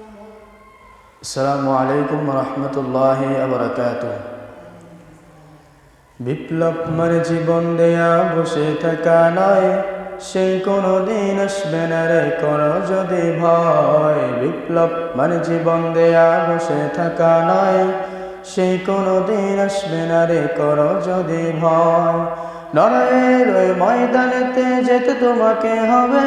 আসসালামু আলাইকুম রহমতুল্লাহ আবরকাত বিপ্লব মানে জীবন দেয়া, বসে থাকা নয়। সেই কোনো দিন আসবে না রে কর যদি ভয়। বিপ্লব মানে জীবন দেয়া, বসে থাকা নয়। সেই কোনো দিন আসবে না রে কর যদি ভয়। ময়দানেতে যেতে তোমাকে হবে।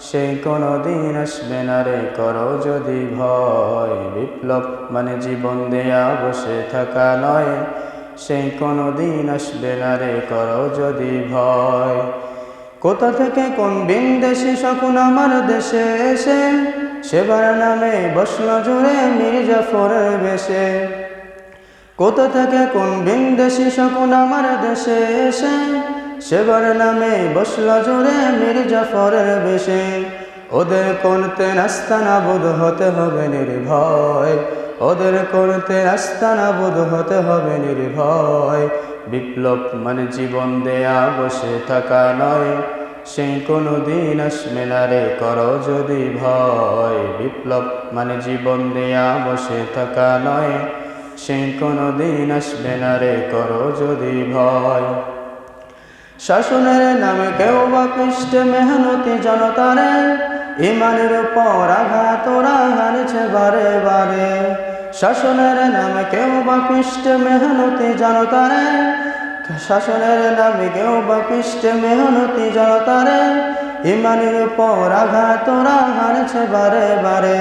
সেই কোনো দিন আসবে না রে, করো যদি ভয়। বিপ্লব মানে জীবন দেয়া, বসে থাকা নয়। সেই কোনো দিন আসবে না রে, করো যদি ভয়। কোথা থেকে কোন বিন দেশে শকুন আমার দেশে এসে? সেবার নামে বসল জুড়ে মির্জাফরের বেশে। কোথা থেকে কোন বিন দেশে শকুন আমার দেশে এসে? সেবার নামে বসল জুড়ে মির্জাফরের বেশে। ওদের কোনতে নাস্তানা বোধ হতে হবে নির্ভয়। ওদের করতে রাস্তানা বোধ হতে হবে নির্ভয়। বিপ্লব মানে জীবন দেয়া, বসে থাকা নয়। সেই কোনো দিন আসবে রে করো যদি ভয়। বিপ্লব মানে জীবন দেয়া, বসে থাকা নয়। সেই কোনো দিন আসবে রে করো যদি ভয়। শাসনের নামে কেউ বা পৃষ্ঠে মেহনতি জনতারে, ইমানের পর আঘাত ওরা হারছে বারে বারে। শাসনের নামে কেউ বা পৃষ্ঠে মেহনতি জনতারে, শাসনের নামে কেউ বা পৃষ্ঠে মেহনতি জনতারে, ইমানের পর আঘাত ওরা হারছে বারে বারে।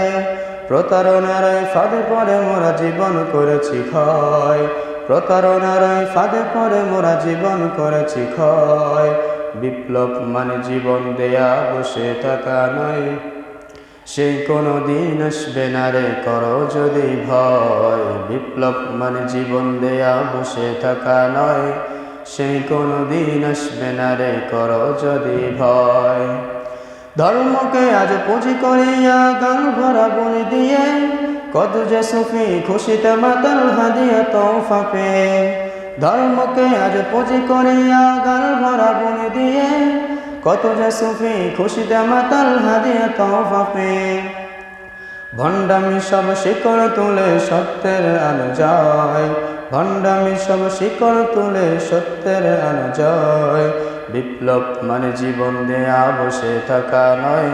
প্রতারণার ফাঁদে পরে মোরা জীবন করেছি ক্ষয়। প্রতারণার ফাঁদে পরে মোরা জীবন করেছি ক্ষয়। বিপ্লব মানে জীবন দেয়া বসে থাকা নয়। সেই কোনো দিন আসবে না রে, করো যদি ভয়। বিপ্লব মানে জীবন দেয়া বসে থাকা নয়। সেই কোনো দিন আসবে না রে, করো যদি ভয়। ধর্মকে আজ পুঁজি করিয়া গান ভরা বলি দিয়ে কত যে সুফি খুশিতে মাতাল হাদিয়া তোফা পে ধর্মকে আজ পুঁজি করিয়া গান ভরা বলি দিয়ে, কত যে সুফি খুশিতে মাতাল হাদিয়া তোফা পে ভণ্ডামি সব শিকড় তুলে সত্যের আলো যায় ভণ্ডামি সব শিকড় তুলে সত্যের আলো যায় বিপ্লব মানে জীবন দেয়া, বসে থাকা নয়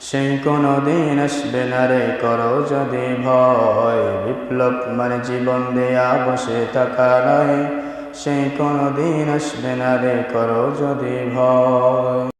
সেই কোনো দিন আসবে না রে, করো যদি ভয়। বিপ্লব মানে জীবন দেয়া, বসে থাকা নয় সে কোনো দিন আসবে না রে, করো যদি ভয়।